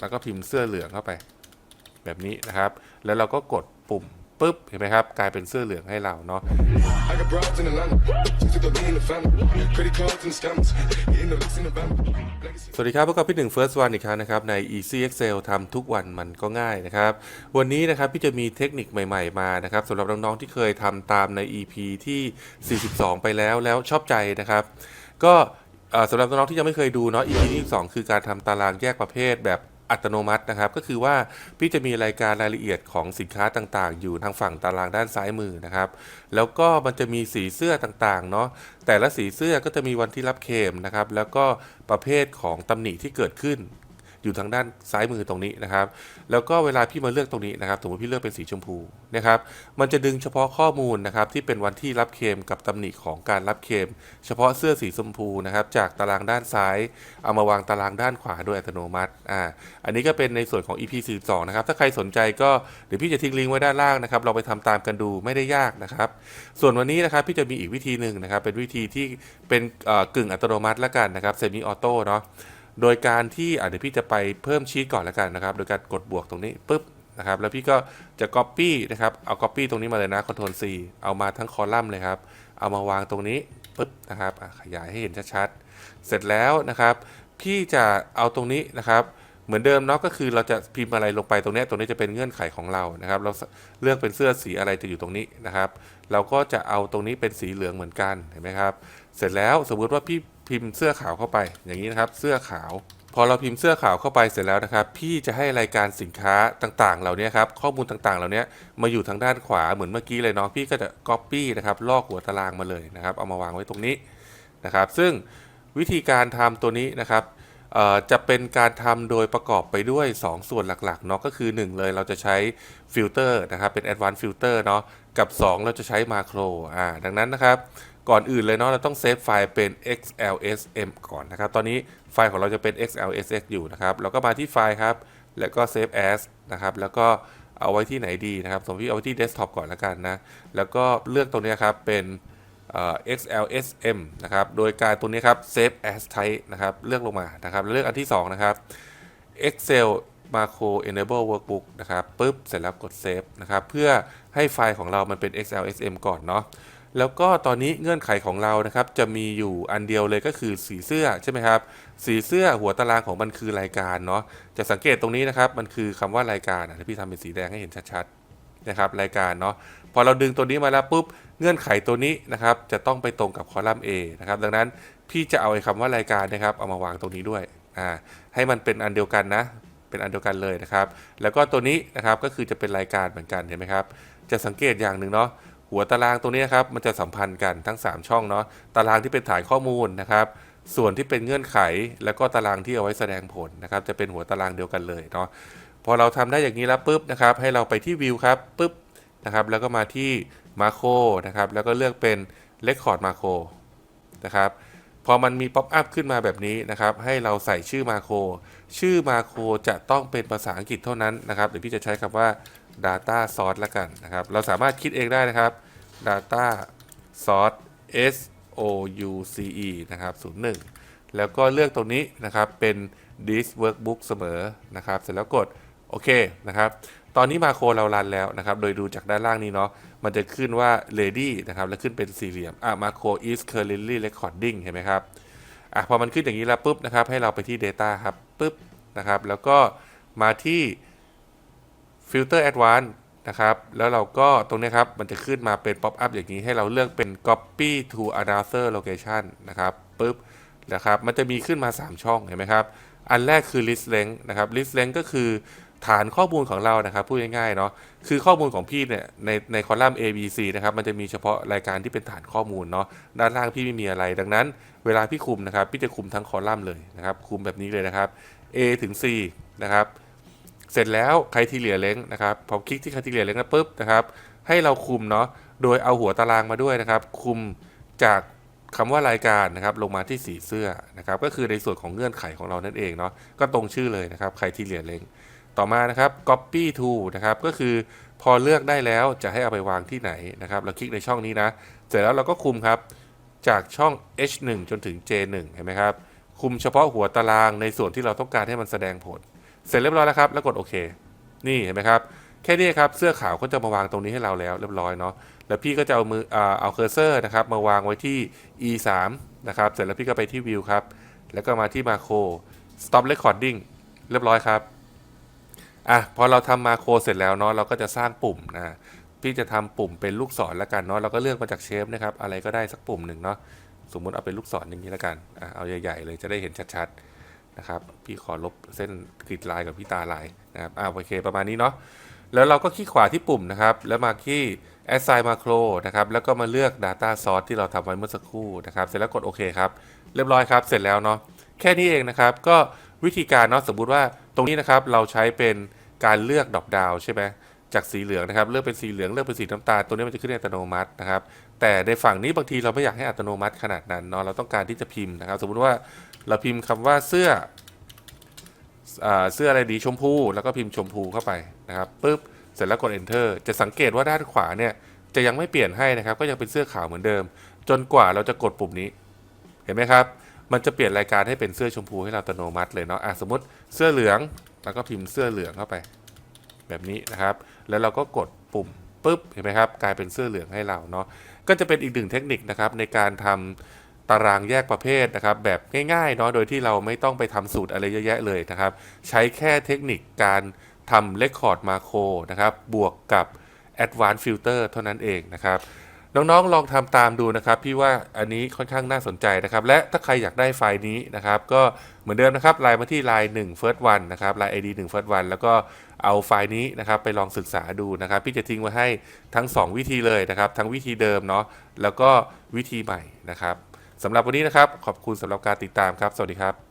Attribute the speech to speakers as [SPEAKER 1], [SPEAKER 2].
[SPEAKER 1] แล้วก็พิมพ์เสื้อเหลืองเข้าไป แบบนี้นะครับ แล้วเราก็กดปุ่มปุ๊บเห็นไหมครับ กลายเป็นเสื้อเหลืองให้เราเนาะ
[SPEAKER 2] I got broads in Atlanta. Just took a lean in the family. Credit cards and scammers. Hitting the licks in the van. Legacy.
[SPEAKER 1] สวัสดีครับพบกับพี่หนึ่ง First One อีกครั้งนะครับใน Easy Excel ทำทุกวันมันก็ง่ายนะครับ วันนี้นะครับพี่จะมีเทคนิคใหม่ ๆ มานะครับสำหรับน้องๆที่เคยทำตามใน EP ที่ 42 ไปแล้วแล้วชอบใจนะครับ ก็เอ่อสำหรับน้องๆที่ยังไม่เคยดูเนาะ EP ที่2คือการทำตารางแยกประเภทแบบ อัตโนมัตินะครับ ก็คือว่าพี่จะมีรายการรายละเอียดของสินค้าต่างๆ อยู่ทางฝั่งตารางด้านซ้ายมือนะครับ แล้วก็มันจะมีสีเสื้อต่างๆเนาะแต่ละสีเสื้อก็จะมีวันที่รับเคลมนะครับ แล้วก็ประเภทของตำหนิที่เกิดขึ้น อยู่ทางด้านซ้ายมือตรงนี้นะครับ แล้วก็เวลาพี่มาเลือกตรงนี้นะครับสมมติพี่เลือกเป็นสีชมพูนะครับ มันจะดึงเฉพาะข้อมูลนะครับที่เป็นวันที่รับเคมกับตำหนิของการรับเคม เฉพาะเสื้อสีชมพูนะครับจากตารางด้านซ้าย เอามาวางตารางด้านขวาโดยอัตโนมัติอ่าอันนี้ก็เป็นในส่วนของ EP 42นะครับถ้าใครสนใจก็เดี๋ยวพี่จะทิ้งลิงก์ไว้ด้านล่างนะครับเราไปทำตามกันดูไม่ได้ยากนะครับ ส่วนวันนี้นะครับพี่จะมีอีกวิธีหนึ่งนะครับเป็นวิธีที่เป็นเอ่อกึ่งอัตโนมัติและกันนะครับเซมิออโต้เนาะ โดยการที่อะเดี๋ยวพี่จะไปเพิ่มชีตก่อนแล้วกันนะครับ โดยการกดบวกตรงนี้ปุ๊บนะครับ แล้วพี่ก็จะ Copy นะครับ เอา Copy ตรงนี้มาเลยนะ Ctrl C เอามาทั้งคอลัมน์เลยครับ เอามาวางตรงนี้ปุ๊บนะครับขยายให้เห็นชัดๆ เสร็จแล้วนะครับ พี่จะเอาตรงนี้นะครับเหมือนเดิมเนาะก็คือเราจะพิมพ์อะไรลงไปตรงนี้ตรงนี้จะเป็นเงื่อนไขของเรานะครับ เราเลือกเป็นเสื้อสีอะไรจะอยู่ตรงนี้นะครับ เราก็จะเอาตรงนี้เป็นสีเหลืองเหมือนกันเห็นไหมครับ เสร็จแล้วสมมติว่าพี่ พิมพ์เสื้อขาวเข้าไปอย่างนี้นะครับเสื้อขาว พอเราพิมพ์เสื้อขาวเข้าไปเสร็จแล้วนะครับ พี่จะให้รายการสินค้าต่างๆ เหล่านี้ครับข้อมูลต่างๆ เหล่านี้มาอยู่ทางด้านขวาเหมือนเมื่อกี้เลยเนาะพี่ก็จะ Copy นะครับลอกหัวตารางมาเลยนะครับ เอามาวางไว้ตรงนี้นะครับ ซึ่งวิธีการทำตัวนี้นะครับจะเป็นการทำโดยประกอบไปด้วย 2 ส่วนหลักๆเนาะก็คือ 1 เลยเราจะใช้ฟิลเตอร์นะครับเป็น Advanced Filter เนาะกับ 2 เราจะใช้มาโครอ่าดังนั้นนะครับ ก่อนอื่นเลยเนาะเราต้องเซฟไฟล์เป็น XLSM ก่อนนะครับ ตอนนี้ไฟล์ของเราจะเป็น XLSX อยู่นะครับเราก็มาที่ไฟล์ครับ แล้วก็ Save As นะครับ แล้วก็เอาไว้ที่ไหนดีนะครับสมมติเอาไว้ที่ Desktop ก่อนแล้วกันนะ แล้วก็เลือกตรงนี้ครับเป็นเอ่อ XLSM นะครับ โดยการตัวนี้ครับ Save As Type นะครับ เลือกลงมานะครับ เลือกอันที่ 2 นะครับ Excel Macro Enable Workbook นะครับปุ๊บ เสร็จแล้วกด Save นะครับ เพื่อให้ไฟล์ของเรามันเป็น XLSM ก่อนเนาะ แล้วก็ตอนนี้เงื่อนไขของเรานะครับจะมีอยู่อันเดียวเลยก็คือสีเสื้อใช่ไหมครับ สีเสื้อหัวตารางของมันคือรายการเนาะจะสังเกตตรงนี้นะครับมันคือคำว่ารายการนะพี่ทำเป็นสีแดงให้เห็นชัดๆนะครับรายการเนาะพอเราดึงตัวนี้มาแล้วปุ๊บเงื่อนไขตัวนี้นะครับจะต้องไปตรงกับคอลัมน์ A นะครับดังนั้นพี่จะเอาไอ้คำว่ารายการนะครับเอามาวางตรงนี้ด้วยอ่าให้มันเป็นอันเดียวกันนะ เป็นอันเดียวกันเลยนะครับ แล้วก็ตัวนี้นะครับก็คือจะเป็นรายการเหมือนกันเห็นไหมครับจะสังเกตอย่างหนึ่งเนาะ หัวตารางตรงนี้นะครับมันจะสัมพันธ์กันทั้ง 3 ช่องเนาะตารางที่เป็นฐานข้อมูลนะครับ ส่วนที่เป็นเงื่อนไข แล้วก็ตารางที่เอาไว้แสดงผลนะครับ จะเป็นหัวตารางเดียวกันเลยเนาะพอเราทำได้อย่างนี้แล้วปุ๊บนะครับ ให้เราไปที่วิวครับปุ๊บนะครับ แล้วก็มาที่มาโครนะครับ แล้วก็เลือกเป็น Record มาโครนะครับ พอมันมีป๊อปอัพขึ้นมาแบบนี้นะครับ ให้เราใส่ชื่อมาโครชื่อมาโครจะต้องเป็นภาษาอังกฤษเท่านั้นนะครับเดี๋ยวพี่จะใช้คำว่า data source ละกันนะครับ เราสามารถคิดเองได้นะครับ data source s o u c e นะครับ01 แล้วก็เลือกตรงนี้นะครับเป็น this workbook เสมอนะครับ เสร็จแล้วกด โอเคนะครับตอนนี้มาโครเรารันแล้วนะครับ โดยดูจากด้านล่างนี้เนาะ มันจะขึ้นว่า ready นะครับ แล้วขึ้นเป็นสี่เหลี่ยม อะมาโคร is currently recording เห็นไหมครับ อะพอมันขึ้นอย่างนี้แล้วปุ๊บนะครับ ให้เราไปที่ data ครับปุ๊บนะครับ แล้วก็มาที่ filter advanced นะครับ แล้วเราก็ตรงนี้ครับ มันจะขึ้นมาเป็น pop up อย่างนี้ให้เราเลือกเป็น copy to another location นะครับปุ๊บนะครับ มันจะมีขึ้นมา 3 ช่องเห็นไหมครับ อันแรกคือ list length นะครับ list length ก็คือ ฐานข้อมูลของเรานะครับพูดง่ายๆเนาะคือข้อมูลของพี่เนี่ยในในคอลัมน์ A B C นะครับมันจะมีเฉพาะรายการที่เป็นฐานข้อมูลเนาะด้านล่างพี่ไม่มีอะไร ดังนั้น เวลาพี่คุมนะครับ พี่จะคุมทั้งคอลัมน์เลยนะครับ คุมแบบนี้เลยนะครับ A ถึง C นะครับ เสร็จแล้วใครที่เหลียเล้งนะครับพอคลิกที่ใครที่เหลียเล้งแล้วปุ๊บนะครับ ให้เราคุมเนาะโดยเอาหัวตารางมาด้วยนะครับ คุมจากคำว่ารายการนะครับลงมาที่สีเสื้อนะครับ ก็คือในส่วนของเงื่อนไขของเรานั่นเองเนาะก็ตรงชื่อเลยนะครับ ใครที่เหลียเล้ง ต่อมานะครับ copy to นะครับ ก็คือพอเลือกได้แล้วจะให้เอาไปวางที่ไหนนะครับ เราคลิกในช่องนี้นะ เสร็จแล้วเราก็คุมครับ จากช่อง H1 จนถึง J1 เห็นไหมครับ คุมเฉพาะหัวตารางในส่วนที่เราต้องการให้มันแสดงผล เสร็จเรียบร้อยแล้วครับ แล้วกดโอเค นี่เห็นไหมครับ แค่นี้ครับเสื้อขาวก็จะมาวางตรงนี้ให้เราแล้วเรียบร้อยเนาะ แล้วพี่ก็จะเอามือเอาเคอร์เซอร์นะครับมาวางไว้ที่ e 3 นะครับ เสร็จแล้วพี่ก็ไปที่วิวครับ แล้วก็มาที่มาโคร stop recording เรียบร้อยครับ อะพอเราทำมาโครเสร็จแล้วเนาะเราก็จะสร้างปุ่มนะพี่จะทำปุ่มเป็นลูกศรแล้วกันเนาะเราก็เลือกมาจากเชฟนะครับอะไรก็ได้สักปุ่มหนึ่งเนาะสมมุติเอาเป็นลูกศรอย่างนี้แล้วกันอะเอาใหญ่ๆเลยจะได้เห็นชัดๆนะครับพี่ขอลบเส้นกริดลายกับพี่ตาลายนะครับอะโอเคประมาณนี้เนาะแล้วเราก็คลิกขวาที่ปุ่มนะครับ แล้วมาที่ assign macro นะครับ แล้วก็มาเลือก data source ที่เราทำไว้เมื่อสักครู่นะครับ เสร็จแล้วกดโอเคครับ เรียบร้อยครับ เสร็จแล้วเนาะ แค่นี้เองนะครับ ก็ วิธีการเนาะสมมุติว่าตรงนี้นะครับเราใช้เป็นการเลือกดอกดาวใช่ไหมจากสีเหลืองนะครับเลือกเป็นสีเหลืองเลือกเป็นสีน้ำตาลตัวนี้มันจะขึ้นอัตโนมัตินะครับ แต่ในฝั่งนี้บางทีเราไม่อยากให้อัตโนมัติขนาดนั้นเนาะเราต้องการที่จะพิมพ์นะครับ สมมุติว่าเราพิมพ์คำว่าเสื้ออเสื้ออะไรดีชมพูแล้วก็พิมพ์ชมพูเข้าไปนะครับปุ๊บเสร็จแล้วกด enter จะสังเกตว่าด้านขวาเนี่ยจะยังไม่เปลี่ยนให้นะครับ ก็ยังเป็นเสื้อขาวเหมือนเดิม จนกว่าเราจะกดปุ่มนี้ เห็นไหมครับ มันจะเปลี่ยนรายการให้เป็นเสื้อชมพูให้เราอัตโนมัติเลยเนาะอะสมมติเสื้อเหลืองแล้วก็พิมพ์เสื้อเหลืองเข้าไป แบบนี้นะครับ แล้วเราก็กดปุ่มปุ๊บเห็นไหมครับ กลายเป็นเสื้อเหลืองให้เราเนาะก็จะเป็นอีกหนึ่งเทคนิคนะครับในการทำตารางแยกประเภทนะครับ แบบง่ายๆเนาะโดยที่เราไม่ต้องไปทำสูตรอะไรเยอะแยะเลยนะครับ ใช้แค่เทคนิคการทำ Record Macro นะครับ บวกกับ Advanced Filter เท่านั้นเองนะครับ น้องๆ ลองทำตามดูนะครับ พี่ว่าอันนี้ค่อนข้างน่าสนใจนะครับ และถ้าใครอยากได้ไฟล์นี้นะครับ ก็เหมือนเดิมนะครับไลน์มาที่ไลน์1 first one นะครับไลน์ ID 1 first one แล้วก็เอาไฟล์นี้นะครับไปลองศึกษาดูนะครับ พี่จะทิ้งไว้ให้ทั้ง 2 วิธีเลยนะครับ ทั้งวิธีเดิมเนาะแล้วก็วิธีใหม่นะครับสำหรับวันนี้นะครับขอบคุณสำหรับการติดตามครับ สวัสดีครับ